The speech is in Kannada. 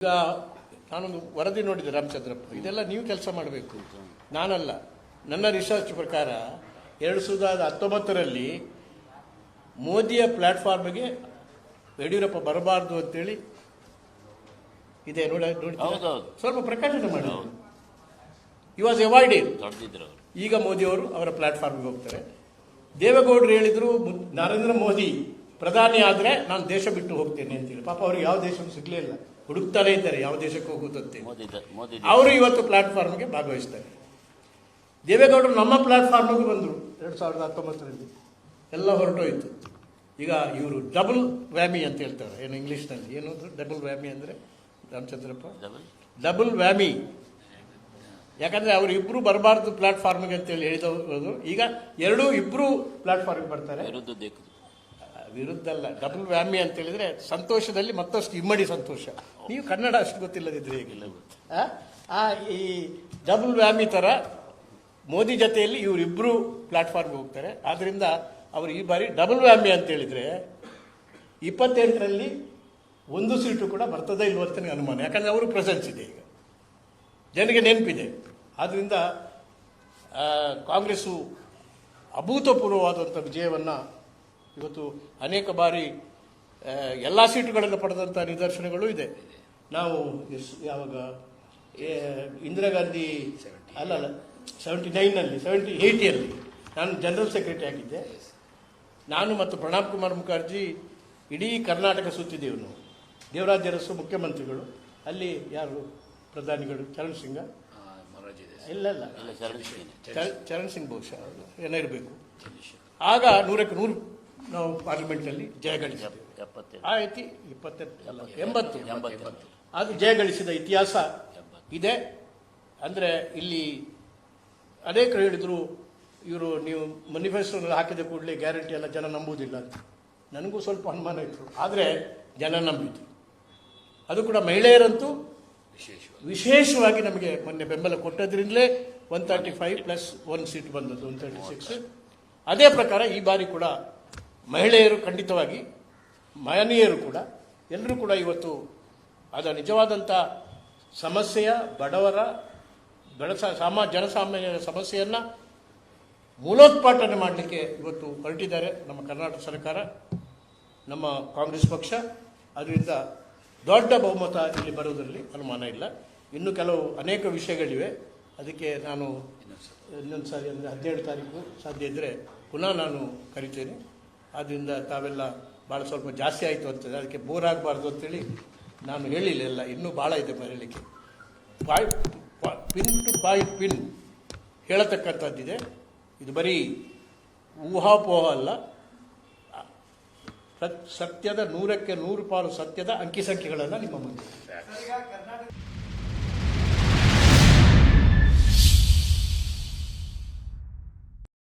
ಈಗ ನಾನೊಂದು ವರದಿ ನೋಡಿದೆ ರಾಮಚಂದ್ರಪ್ಪ ಇದೆಲ್ಲ ನೀವು ಕೆಲಸ ಮಾಡಬೇಕು. ನಾನಲ್ಲ. ನನ್ನ ರಿಸರ್ಚ್ ಪ್ರಕಾರ ಎರಡು ಸಾವಿರದ ಹತ್ತೊಂಬತ್ತರಲ್ಲಿ ಮೋದಿಯ ಪ್ಲಾಟ್ಫಾರ್ಮ್ಗೆ ಯಡಿಯೂರಪ್ಪ ಬರಬಾರ್ದು ಅಂತೇಳಿ ಇದೆ ನೋಡಿ ಹೌದು ಹೌದೌದು. ಸ್ವಲ್ಪ ಪ್ರಕಟಣೆ ಮಾಡಿ. ಈ ವಾಸ್ ಅವಾಯ್ಡೆಡ್ ಮೋದಿ ಅವರು. ಈಗ ಮೋದಿಯವರು ಅವರ ಪ್ಲಾಟ್ಫಾರ್ಮ್ಗೆ ಹೋಗ್ತಾರೆ. ದೇವೇಗೌಡರು ಹೇಳಿದ್ರು ನರೇಂದ್ರ ಮೋದಿ ಪ್ರಧಾನಿ ಆದರೆ ನಾನು ದೇಶ ಬಿಟ್ಟು ಹೋಗ್ತೇನೆ ಅಂತೇಳಿ. ಪಾಪ ಅವ್ರಿಗೆ ಯಾವ ದೇಶವೂ ಸಿಗ್ಲೇ ಇಲ್ಲ. ಹುಡುಕ್ತಾನೆ ಇದ್ದಾರೆ ಯಾವ ದೇಶಕ್ಕೆ ಹೋಗುತ್ತಂತೆ ಮೋದಿ ಮೋದಿ ಅವರು ಇವತ್ತು ಪ್ಲಾಟ್ಫಾರ್ಮ್ಗೆ ಭಾಗವಹಿಸ್ತಾರೆ. ದೇವೇಗೌಡರು ನಮ್ಮ ಪ್ಲಾಟ್ಫಾರ್ಮ್ಗೆ ಬಂದರು. ಎರಡು ಸಾವಿರದ ಹತ್ತೊಂಬತ್ತರಲ್ಲಿ. ಎಲ್ಲ ಹೊರಟೋಯ್ತು. ಈಗ ಇವರು ಡಬಲ್ ವ್ಯಾಮಿ ಅಂತ ಹೇಳ್ತಾರೆ. ಏನು ಇಂಗ್ಲೀಷ್ನಲ್ಲಿ? ಏನು ಡಬಲ್ ವ್ಯಾಮಿ ಅಂದರೆ? ರಾಮಚಂದ್ರಪ್ಪ? ಡಬಲ್? ಡಬಲ್ ವ್ಯಾಮಿ. ಯಾಕಂದರೆ ಅವರು ಇಬ್ಬರು ಬರಬಾರ್ದು ಪ್ಲಾಟ್ಫಾರ್ಮ್ಗೆ ಅಂತೇಳಿ ಹೇಳಿದವರು. ಈಗ ಎರಡೂ ಇಬ್ಬರು ಪ್ಲಾಟ್ಫಾರ್ಮ್ಗೆ ಬರ್ತಾರೆ. ವಿರುದ್ಧ ಅಲ್ಲ. ಡಬಲ್ ವ್ಯಾಮಿ ಅಂತ ಹೇಳಿದ್ರೆ ಸಂತೋಷದಲ್ಲಿ ಮತ್ತಷ್ಟು ಇಮ್ಮಡಿ ಸಂತೋಷ. ನೀವು ಕನ್ನಡ ಅಷ್ಟು ಗೊತ್ತಿಲ್ಲದಿದ್ರೆ ಹೇಗಿಲ್ಲ ಆ? ಈ ಡಬಲ್ ವ್ಯಾಮಿ ತರ ಮೋದಿ ಜೊತೆಯಲ್ಲಿ ಇವರಿಬ್ರು ಪ್ಲಾಟ್ಫಾರ್ಮ್ಗೆ ಹೋಗ್ತಾರೆ. ಆದ್ದರಿಂದ ಅವರು ಈ ಬಾರಿ ಡಬಲ್ ವ್ಯಾಮಿ ಅಂತ ಹೇಳಿದ್ರೆ ಇಪ್ಪತ್ತೆಂಟರಲ್ಲಿ ಒಂದು ಸೀಟು ಕೂಡ ಬರ್ತದೇ ಇಲ್ಲ ಅಂತ ನನಗೆ ಅನುಮಾನ. ಯಾಕಂದ್ರೆ ಅವರು ಪ್ರೆಸೆನ್ಸ್ ಇದೆ ಈಗ. ಜನರಿಗೆ ನೆನಪಿದೆ. ಆದ್ದರಿಂದ ಕಾಂಗ್ರೆಸ್ಸು ಅಭೂತಪೂರ್ವವಾದಂಥ ವಿಜಯವನ್ನು ಇವತ್ತು ಅನೇಕ ಬಾರಿ ಎಲ್ಲ ಸೀಟುಗಳನ್ನು ಪಡೆದಂಥ ನಿದರ್ಶನಗಳು ಇದೆ. ನಾವು ಎಸ್- ಯಾವಾಗ ಇಂದಿರಾ ಗಾಂಧಿ ಅಲ್ಲ ಅಲ್ಲ ಸೆವೆಂಟಿ ನೈನಲ್ಲಿ ಸೆವೆಂಟಿ ಏಯ್ಟಿಯಲ್ಲಿ ನಾನು ಜನರಲ್ ಸೆಕ್ರೆಟರಿ ಆಗಿದ್ದೆ. ನಾನು ಮತ್ತು ಪ್ರಣಾಬ್ ಕುಮಾರ್ ಮುಖರ್ಜಿ ಇಡೀ ಕರ್ನಾಟಕ ಸುತ್ತಿದ್ದೇವೆ ನಾವು. ದೇವರಾಜ ಅರಸು ಮುಖ್ಯಮಂತ್ರಿಗಳು. ಅಲ್ಲಿ ಯಾರು ಪ್ರಧಾನಿಗಳು? ಚರಣ್ ಸಿಂಗ. ಇಲ್ಲ ಇಲ್ಲ. ಚರಣ್ ಸಿಂಗ್. ಚರಣ್- ಚರಣ್ ಸಿಂಗ್ ಬಹುಶಃ ಏನೇ ಏನೋ ಇರಬೇಕು ಆಗ ನೂರಕ್ಕೆ ನೂರು ನಾವು ಪಾರ್ಲಿಮೆಂಟಲ್ಲಿ ಜಯ ಗಳಿಸಿದ್ದೇವೆ ಎಪ್ಪತ್ತೆರಡು ಆ ರೀತಿ ಇಪ್ಪತ್ತೆಂಟು ಅಲ್ಲ ಎಂಬತ್ತು ಎಂಬತ್ತು ಅದು ಜಯ ಗಳಿಸಿದ ಇತಿಹಾಸ ಇದೆ. ಅಂದರೆ ಇಲ್ಲಿ ಅನೇಕರು ಹೇಳಿದರು ಇವರು ನೀವು ಮನಿಫೆಸ್ಟೋನಲ್ಲಿ ಹಾಕಿದ ಕೂಡಲೇ ಗ್ಯಾರಂಟಿ ಎಲ್ಲ ಜನ ನಂಬುವುದಿಲ್ಲ ಅಂತ. ನನಗೂ ಸ್ವಲ್ಪ ಅನುಮಾನ ಇತ್ತು. ಆದರೆ ಜನ ನಂಬಿದ್ರು. ಅದು ಕೂಡ ಮಹಿಳೆಯರಂತೂ ವಿಶೇಷವಾಗಿ. ನಮಗೆ ಮೊನ್ನೆ ಬೆಂಬಲ ಕೊಟ್ಟದ್ರಿಂದಲೇ one thirty five plus one seat ಬಂದದ್ದು ಒನ್ ತರ್ಟಿ ಸಿಕ್ಸ್ ಅದೇ ಪ್ರಕಾರ ಈ ಬಾರಿ ಕೂಡ ಮಹಿಳೆಯರು ಖಂಡಿತವಾಗಿ ಮಹನೀಯರು ಕೂಡ, ಎಲ್ಲರೂ ಕೂಡ ಇವತ್ತು ಅದ ನಿಜವಾದಂಥ ಸಮಸ್ಯೆಯ ಬಡವರ ಬೆಳಸ, ಸಾಮ, ಜನಸಾಮಾನ್ಯರ ಸಮಸ್ಯೆಯನ್ನು ಮೂಲೋತ್ಪಾಟನೆ ಮಾಡಲಿಕ್ಕೆ ಇವತ್ತು ಹೊರಟಿದ್ದಾರೆ ನಮ್ಮ ಕರ್ನಾಟಕ ಸರ್ಕಾರ, ನಮ್ಮ ಕಾಂಗ್ರೆಸ್ ಪಕ್ಷ. ಅದರಿಂದ ದೊಡ್ಡ ಬಹುಮತ ಇಲ್ಲಿ ಬರುವುದರಲ್ಲಿ ಅನುಮಾನ ಇಲ್ಲ. ಇನ್ನು ಕೆಲವು ಅನೇಕ ವಿಷಯಗಳಿವೆ. ಅದಕ್ಕೆ ನಾನು ಇನ್ನೊಂದು ಸಾರಿ ಅಂದರೆ ಹದಿನೇಳು ತಾರೀಕು ಸಾಧ್ಯ ಇದ್ದರೆ ಪುನಃ ನಾನು ಕರಿತೇನೆ. ಆದ್ದರಿಂದ ತಾವೆಲ್ಲ ಭಾಳ ಸ್ವಲ್ಪ ಜಾಸ್ತಿ ಆಯಿತು ಅಂತ ಅದಕ್ಕೆ ಬೋರ್ ಆಗಬಾರ್ದು ಅಂತೇಳಿ ನಾನು ಹೇಳಿಲ್ಲ ಎಲ್ಲ, ಇನ್ನೂ ಭಾಳ ಇದೆ ಬರೀಲಿಕ್ಕೆ ಬಾಯ್ ಪಿನ್ ಟು ಬಾಯ್ ಪಿನ್ ಹೇಳತಕ್ಕಂಥದ್ದಿದೆ. ಇದು ಬರೀ ಊಹಾಪೋಹ ಅಲ್ಲ ಸತ್- ಸತ್ಯದ ನೂರಕ್ಕೆ ನೂರು ಪಾಲು ಸತ್ಯದ ಅಂಕಿ ಸಂಖ್ಯೆಗಳನ್ನು ನಿಮ್ಮ ಮುಂದೆ.